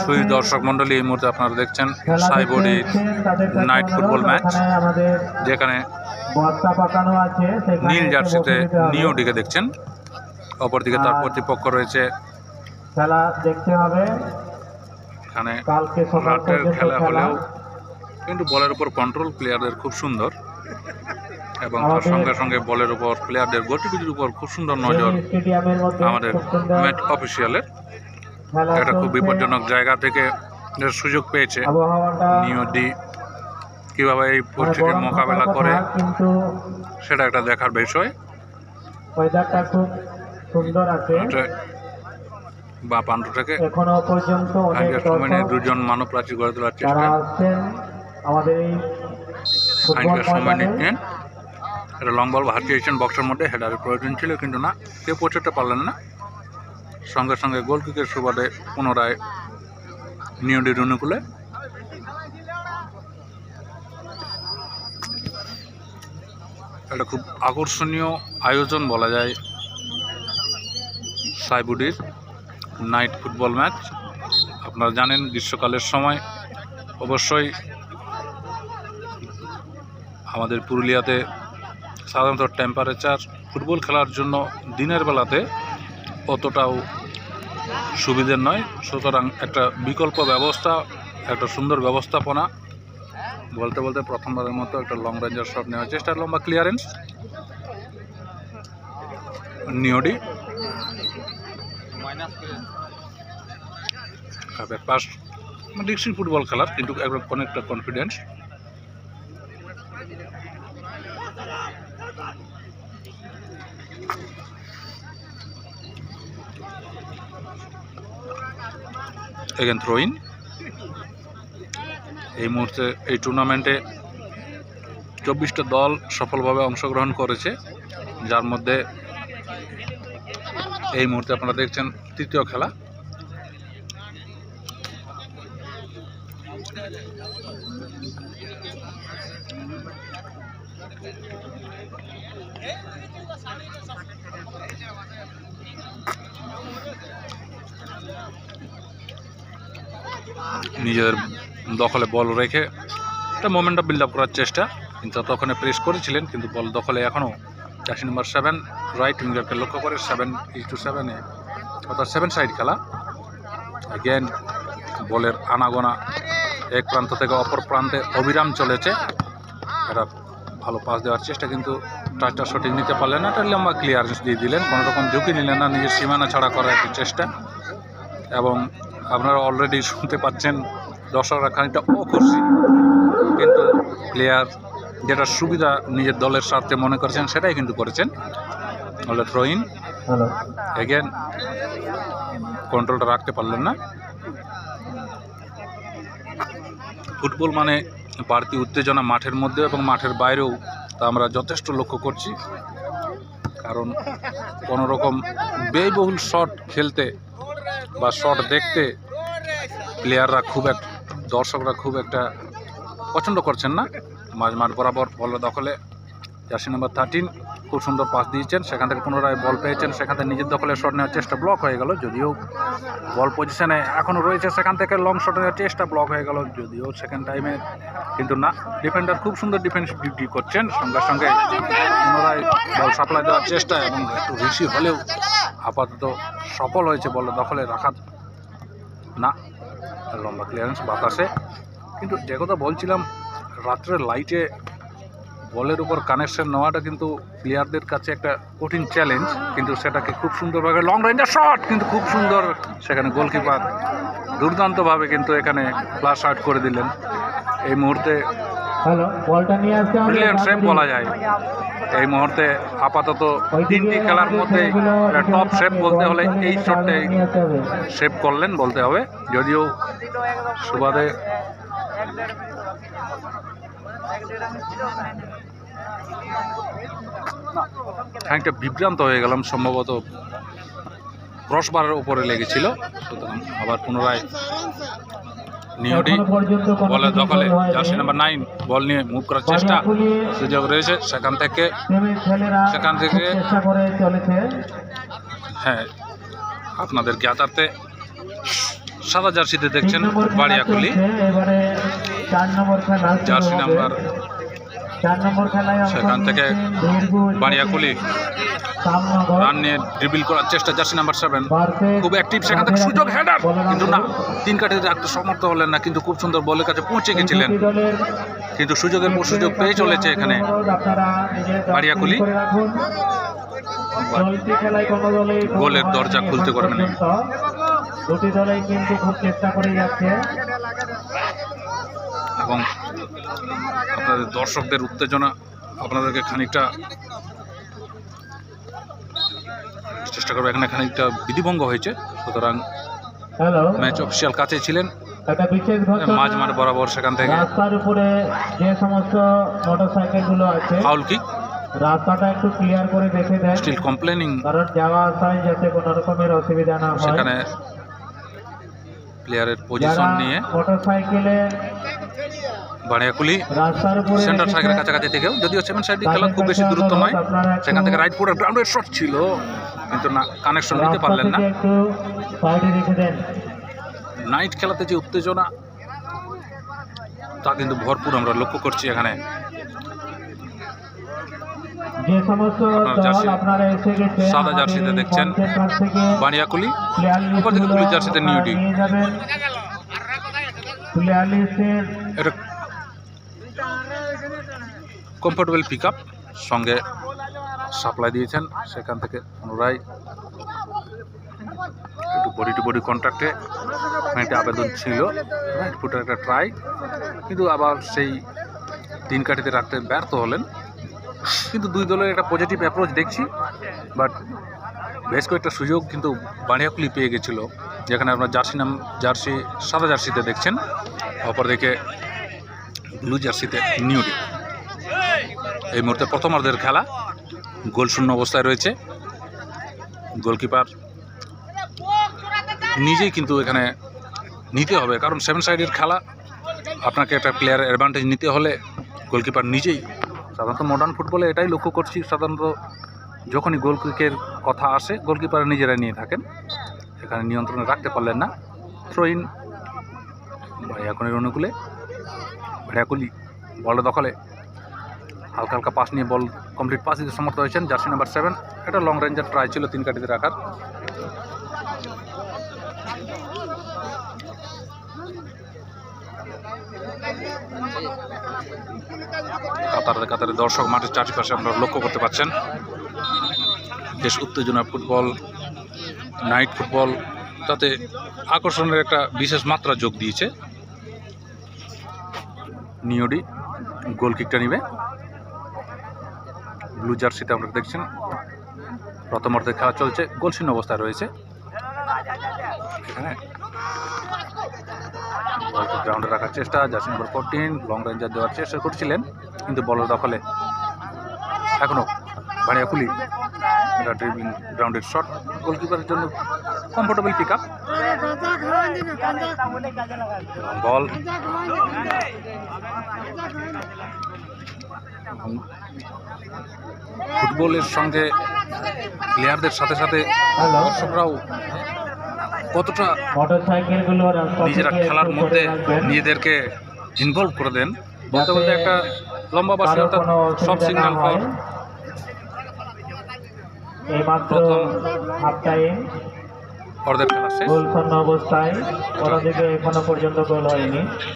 সুই দর্শক মন্ডলী এই মুহূর্তে আপনারা দেখছেন সাইবডির নাইট ফুটবল ম্যাচ যেখানে নীল জার্সিতে। নিয়োডিকে দেখছেন। অপরদিকে তার প্রতিপক্ষ রয়েছে খেলা দেখতে হবে। এখানে কালকে সকাল রাতের খেলা হলেও কিন্তু বলের উপর কন্ট্রোল প্লেয়ারদের খুব সুন্দর এবং তার সঙ্গে সঙ্গে বলের উপর প্লেয়ারদের গতিবিধির উপর খুব সুন্দর নজর আমাদের ম্যাচ অফিসিয়ালের একটা খুব বিপজ্জনক জায়গা থেকে সুযোগ পেয়েছে। নিয়ডি কীভাবে এই মানে পরিস্থিতির মোকাবেলা করে সেটা একটা দেখার বিষয়। ওয়েদারটা খুব সুন্দর আছে। বা থেকে এখনও পর্যন্ত আজকের সময় দুজন মানব প্রাচীর গড়ে তোলার চেষ্টা। আমাদের এই আজকের সময় নিচ্ছেন এটা লং বল হাতিয়েছেন বক্সের মধ্যে হেডারের প্রয়োজন ছিল কিন্তু না কেউ পৌঁছতে পারলেন না। সঙ্গে সঙ্গে গোল কিকের সুবাদে পুনরায় নিয়ডির অনুকূলে একটা খুব আকর্ষণীয় আয়োজন বলা যায় সাইবুডির নাইট ফুটবল ম্যাচ। আপনারা জানেন গ্রীষ্মকালের সময় অবশ্যই আমাদের পুরুলিয়াতে সাধারণত টেম্পারেচার ফুটবল খেলার জন্য দিনের বেলাতে অতটাও সুবিধের নয়। সুতরাং একটা বিকল্প ব্যবস্থা, একটা সুন্দর ব্যবস্থাপনা, বলতে বলতে প্রথমবারের মতো একটা লং রেঞ্জার শট নেওয়ার চেষ্টা লম্বা ক্লিয়ারেন্স নিওডি। ফুটবল খেলার, কিন্তু অনেকটা কনফিডেন্স এগেন থ্রোইন এই মুহূর্তে এই টুর্নামেন্টে চব্বিশটা দল সফলভাবে অংশগ্রহণ করেছে, যার মধ্যে এই মুহূর্তে আপনারা দেখছেন তৃতীয় খেলা। নিজেদের দখলে বল রেখে একটা মোমেন্টটা বিল্ড আপ করার চেষ্টা। কিন্তু তখন প্রেস করেছিলেন, কিন্তু বল দখলে এখনও চাষি নম্বর সেভেন রাইট উইঙ্গারকে লক্ষ্য করে সেভেন ইস টু সেভেনে অর্থাৎ সেভেন সাইড খেলা। অ্যাগেন বলের আনাগোনা এক প্রান্ত থেকে অপর প্রান্তে অবিরাম চলেছে। এটা ভালো পাস দেওয়ার চেষ্টা, কিন্তু টাচটা সঠিক নিতে পারলেন না। এটা লম্বা ক্লিয়ারেন্স দিয়ে দিলেন, কোনো রকম ঝুঁকি নিলেন না। নিজের সীমানা ছাড়া করার চেষ্টা। এবং আপনারা অলরেডি শুনতে পাচ্ছেন দর্শকরা খানিকটা অখুশি। কিন্তু প্লেয়ার যেটা সুবিধা নিজের দলের স্বার্থে মনে করেছেন সেটাই কিন্তু করেছেন। হলে হ্যালো এগেন কন্ট্রোলটা রাখতে পারলেন না। ফুটবল মানে বাড়তি উত্তেজনা মাঠের মধ্যে এবং মাঠের বাইরেও তা আমরা যথেষ্ট লক্ষ্য করছি। কারণ কোনো রকম ব্যয়বহুল শট খেলতে বা শট দেখতে প্লেয়াররা খুব এক দর্শকরা খুব একটা পছন্দ করছেন না। মাঝ মাঠ বরাবর বল দখলে, জার্সি নাম্বার থার্টিন খুব সুন্দর পাস দিয়েছেন, সেখান থেকে পুনরায় বল পেয়েছেন, সেখান থেকে নিজের দখলে শট নেওয়ার চেষ্টা ব্লক হয়ে গেল, যদিও বল পজিশনে এখনও রয়েছে, সেখান থেকে লং শট নেওয়ার চেষ্টা ব্লক হয়ে গেল, যদিও সেকেন্ড টাইমে কিন্তু না ডিফেন্ডার খুব সুন্দর ডিফেন্স ডিউটি করছেন, সঙ্গে সঙ্গে পুনরায় বল সাপ্লাই দেওয়ার চেষ্টা এবং একটু রিসি হলেও আপাতত সফল হয়েছে বল দখলে রাখা না, লম্বা ক্লিয়ারেন্স বাতাসে, কিন্তু যে কথা বলছিলাম রাত্রের লাইটে বলের উপর কানেকশন নেওয়াটা কিন্তু প্লেয়ারদের কাছে একটা কঠিন চ্যালেঞ্জ কিন্তু সেটাকে খুব সুন্দরভাবে লং রেঞ্জের শট কিন্তু খুব সুন্দর সেখানে গোলকিপার দুর্দান্তভাবে কিন্তু এখানে ফ্লাশ আউট করে দিলেন। এই মুহূর্তে ব্রিলিয়ান্ট সেভ বলা যায়। এই মুহূর্তে আপাতত তিনটি খেলার মধ্যে টপ সেভ বলতে হলে এই শটটাই সেভ করলেন বলতে হবে। যদিও সুবাদে খানিকটা বিভ্রান্ত হয়ে গেলাম, সম্ভবত ক্রসবারের উপরে লেগেছিল। সুতরাং আবার পুনরায় কোনো বলের দখলে জার্সি নাম্বার নাইন বল নিয়ে মুভ করার চেষ্টা সুযোগ রয়েছে। সেখান থেকে সেখান থেকে- হ্যাঁ আপনাদের জ্ঞাতার্থে সাদা জার্সিতে দেখছেন বাড়িয়াকুলি। জার্সি নাম্বার সেখান থেকে বাড়িয়াকুলি রান নিয়ে ড্রিবিল করার চেষ্টা জার্সি নাম্বার সেভেন খুব অ্যাক্টিভ সেখান থেকে সুযোগ হেডার কিন্তু না তিন কাঠে রাখতে সমর্থ হলেন না কিন্তু খুব সুন্দর বলের কাছে পৌঁছে গেছিলেন। কিন্তু সুযোগের পর সুযোগ পেয়ে চলেছে এখানে। বাড়িয়াকুলি। গোলের দরজা খুলতে পারবে না। দুটি দলেই কিন্তু খুব চেষ্টা করে যাচ্ছে। এবং আপনাদের দর্শকদের উত্তেজনা আপনাদেরকে খানিকটা চেষ্টা করব এখানে খানিকটা বিধিভঙ্গ হয়েছে। সুতরাং হ্যালো ম্যাচ অফিসিয়াল কাছে ছিলেন। মাঝ মাঠ বরাবর সেখান থেকে। রাস্তার উপরে যে সমস্ত মোটরসাইকেলগুলো আছে ফাউল কিক রাস্তাটা একটু ক্লিয়ার করে দেখে দেন। স্টিল কমপ্লেনিং কারণ যাওয়া আসায় যাতে কোনো রকমের অসুবিধা না হয়। সেখানে প্লেয়ারের পজিশন নিয়ে। মোটরসাইকেলে উপরে সেন্টার সাইকেলের কাছাকাছি থেকেও, যদিও সেভেন সাইড খেলা খুব বেশি দূরত্ব নয়, সেখান থেকে রাইট ফুটের গ্রাউন্ডের শট ছিল, কিন্তু না কানেকশন নিতে পারলেন না নাইট খেলাতে যে উত্তেজনা, তা কিন্তু ভরপুর আমরা লক্ষ্য করছি এখানে সাদা জার্সিতে দেখছেন। বানিয়াকুলি, উপর থেকে পুলিশ জার্সিতে নিউ ডি। কমফোর্টেবল পিক সঙ্গে সাপ্লাই দিয়েছেন, সেখান থেকে পুনরায় একটু বডি টু বডি কন্ট্রাক্টে একটা আবেদন ছিল ফুটের একটা ট্রাই কিন্তু আবার সেই তিন কাঠিতে রাখতে ব্যর্থ হলেন। কিন্তু দুই দলের একটা পজিটিভ অ্যাপ্রোচ দেখছি বাট বেশ কয়েকটা সুযোগ কিন্তু বাড়িয়াকুলি পেয়ে গেছিল, যেখানে আপনার জার্সি নাম, জার্সি, সাদা জার্সিতে দেখছেন, অপরদিকে ব্লু জার্সিতে নিউডি এই মুহূর্তে প্রথমার্ধের খেলা। গোল শূন্য অবস্থায় রয়েছে। গোলকিপার নিজেই কিন্তু এখানে নিতে হবে, কারণ সেভেন সাইডের খেলা। আপনাকে একটা প্লেয়ার অ্যাডভান্টেজ নিতে হলে গোলকিপার নিজেই, সাধারণত মডার্ন ফুটবলে এটাই লক্ষ্য করছি, সাধারণত যখনই গোল কিকের কথা আসে, গোলকিপার নিজেরা নিয়ে থাকেন। এখানে নিয়ন্ত্রণে রাখতে পারলেন না। থ্রো ইন ভাইয়াকুনির অনুকূলে ভাইয়াকুলি বলটা দখলে। হালকা হালকা পাস নিয়ে বল কমপ্লিট পাস দিতে সমর্থ হয়েছেন জার্সি নাম্বার সেভেন এটা লং রেঞ্জের ট্রাই ছিল তিন কাটিতে রাখার। কাতারে কাতারে দর্শক মাঠের চারপাশে আমরা লক্ষ্য করতে পারছেন বেশ উত্তেজনা ফুটবল নাইট ফুটবল তাতে আকর্ষণের একটা বিশেষ মাত্রা যোগ দিয়েছে। নিওডি গোল কিকটা নিবে। ব্লু জার্সিতে আমরা দেখছেন। প্রথম অর্ধে খেলা চলছে গোলশীন অবস্থায় রয়েছে। গ্রাউন্ডে রাখার চেষ্টা, jersey number fourteen long ranger দেওয়ার চেষ্টা করছিলেন, কিন্তু বলের দখলে এখনও বাড়িয়া খুলি এটা ড্রিবিং গ্রাউন্ডের শট গোলকিপারের জন্য কমফোর্টেবল পিক আপ বল ফুটবলের সঙ্গে প্লেয়ারদের সাথে সাথে দর্শকরাও কতটা নিজেরা খেলার মধ্যে নিজেদেরকে ইনভলভ করে দেন। বলতে বলতে একটা লম্বা বাসে অর্থাৎ সব সিগন্যাল প্রথম হাফ খেলা শেষ। অবস্থায় এখনও পর্যন্ত গোল হয়নি।